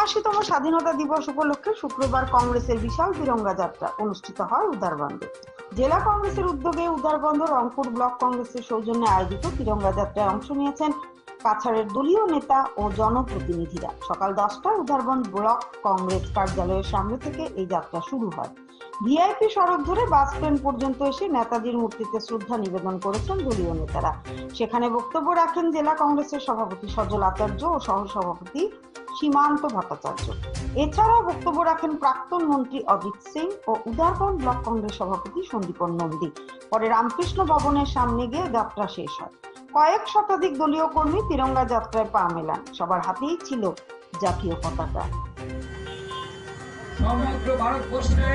উনআশিতম স্বাধীনতা দিবস উপলক্ষে শুক্রবার কংগ্রেসের বিশাল তিরঙ্গা যাত্রা অনুষ্ঠিত হয় উদারবন্দে। জেলা কংগ্রেসের উদ্যোগে উদারবন্দ রংপুর ব্লক কংগ্রেসের সৌজন্যে আয়োজিত তিরঙ্গা যাত্রায় অংশ নিয়েছেন কাছাড়ের দলীয় নেতা ও জনপ্রতিনিধিরা। সকাল দশটায় উদারবন্দ ব্লক কংগ্রেস কার্যালয়ের সামনে থেকে এই যাত্রা শুরু হয়। ভিআইপি সড়ক ধরে বাস স্ট্যান্ড পর্যন্ত এসে নেতাজির মূর্তিতে শ্রদ্ধা নিবেদন করেছেন দলীয় নেতারা। সেখানে বক্তব্য রাখেন জেলা কংগ্রেসের সভাপতি সজল আচার্য ও সহ সভাপতি সীমান্ত ভট্টাচার্য। এছাড়াও বক্তব্য রাখেন প্রাক্তন মন্ত্রী অজিত সিং ও উদারবন ব্লক কংগ্রেস সভাপতি সন্দীপন নন্দী। পরে রামকৃষ্ণ ভবনের সামনে গিয়ে যাত্রা শেষ হয়। কয়েক শতাধিক দলীয় কর্মী তিরঙ্গা যাত্রায় পা মেলান। সবার হাতেই ছিল জাতীয় পতাকা। সমগ্র ভারতবর্ষে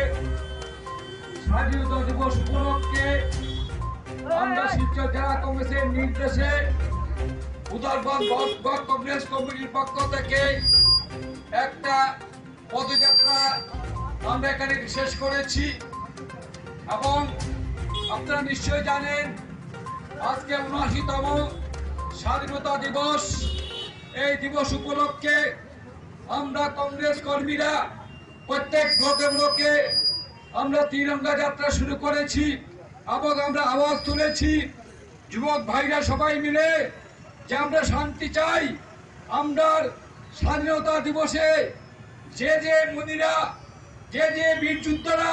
স্বাধীনতা দিবস উপলক্ষে আমরা শিলচর জেলা কংগ্রেসের নির্দেশে কংগ্রেস কমিটির পক্ষ থেকে একটা পদযাত্রা আমরা এখানে শেষ করেছি। এবং আপনারা নিশ্চয় জানেন, আজকে উনআশিতম স্বাধীনতা দিবস। এই দিবস উপলক্ষে আমরা কংগ্রেস কর্মীরা প্রত্যেক ব্লকে ব্লকে আমরা তিরঙ্গা যাত্রা শুরু করেছি এবং আমরা আওয়াজ তুলেছি। যুবক ভাইরা সবাই মিলে যে আমরা শান্তি চাই, আমরা স্বাধীনতা দিবসে যে যে মুনিরা, যে যে বীর যোদ্ধারা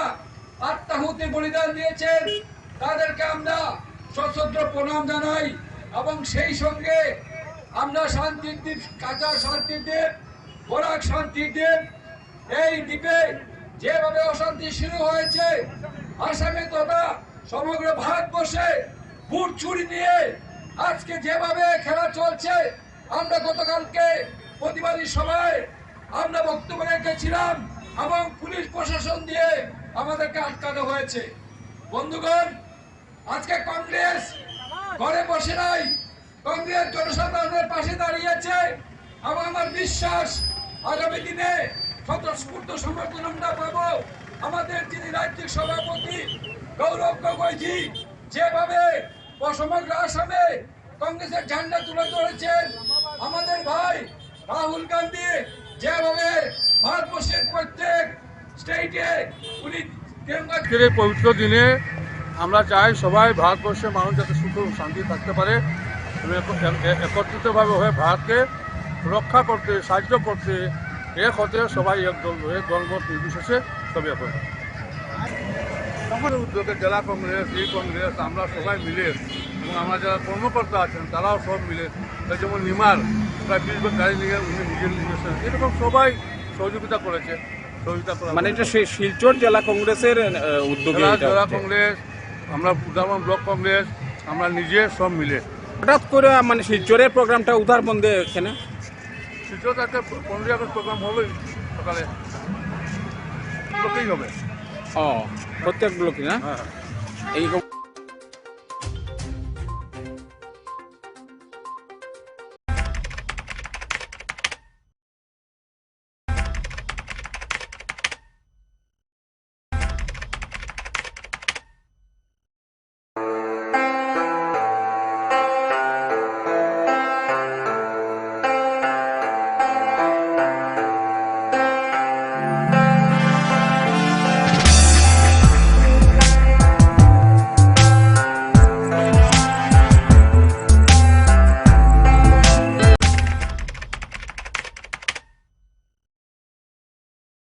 আত্মাহুতি বলিদান দিয়েছেন, তাদেরকে আমরা সশ্রদ্ধ প্রণাম জানাই এবং সেই সঙ্গে আমরা শান্তির দ্বীপ কাঁচা শান্তির দ্বীপ বরাক শান্তির দ্বীপ এই দ্বীপে যেভাবে অশান্তি শুরু হয়েছে, আসামে তথা সমগ্র ভারতবর্ষে ভোট চুরি নিয়ে আজকে যেভাবে খেলা চলছে, আমরা গতকালকে প্রতিবাদী সভায় আমরা বক্তব্য রেখেছিলাম এবং পুলিশ প্রশাসন দিয়ে আমাদেরকে আটকানো হয়েছে। বন্ধুগণ, আজকে কংগ্রেস ঘরে বসে নাই, কংগ্রেস জনসাধারণের পাশে দাঁড়িয়েছে এবং আমার বিশ্বাস আগামী দিনে স্বতঃস্ফূর্ত সমর্থন আমরা পাবো। আমাদের যিনি রাজ্যিক সভাপতি গৌরব গগৈজি, যেভাবে সমগ্র আসামে কংগ্রেসের ঝান্ডা তুলে ধরেছেন আমাদের ভাই রাহুল গান্ধী। যেভাবে ভারতবর্ষের প্রত্যেক স্টেটে উনি এই পবিত্র দিনে আমরা চাই সবাই ভারতবর্ষের মানুষ যাতে সুখ শান্তি থাকতে পারে একত্রিতভাবে হয়ে ভারতকে রক্ষা করতে, সাহায্য করতে এক হতে সবাই এক দল হয়ে দলমত নির্বিশেষে সবই আমাদের উদ্যোগে জেলা কংগ্রেস এই কংগ্রেস আমরা সবাই মিলে এবং আমরা যারা কর্মকর্তা আছেন তারাও সব মিলে যেমন নিমার প্রায় বিশ বার গাড়ি নিয়ে উনি নিজের নিজস্ব এরকম সবাই সহযোগিতা করেছে সহযোগিতা করা মানে এটা সেই শিলচর জেলা কংগ্রেসের উদ্যোগে জেলা। কংগ্রেস আমরা উদাহরণ ব্লক কংগ্রেস আমরা নিজে সব মিলে। হঠাৎ করে মানে শিলচরের প্রোগ্রামটা উদ্ধার বন্ধে এখানে? শিলচর একটা পনেরোই আগস্ট প্রোগ্রাম হলোই সকালে। লোকেই হবে ও প্রত্যেক ব্লকে না হ্যাঁ এই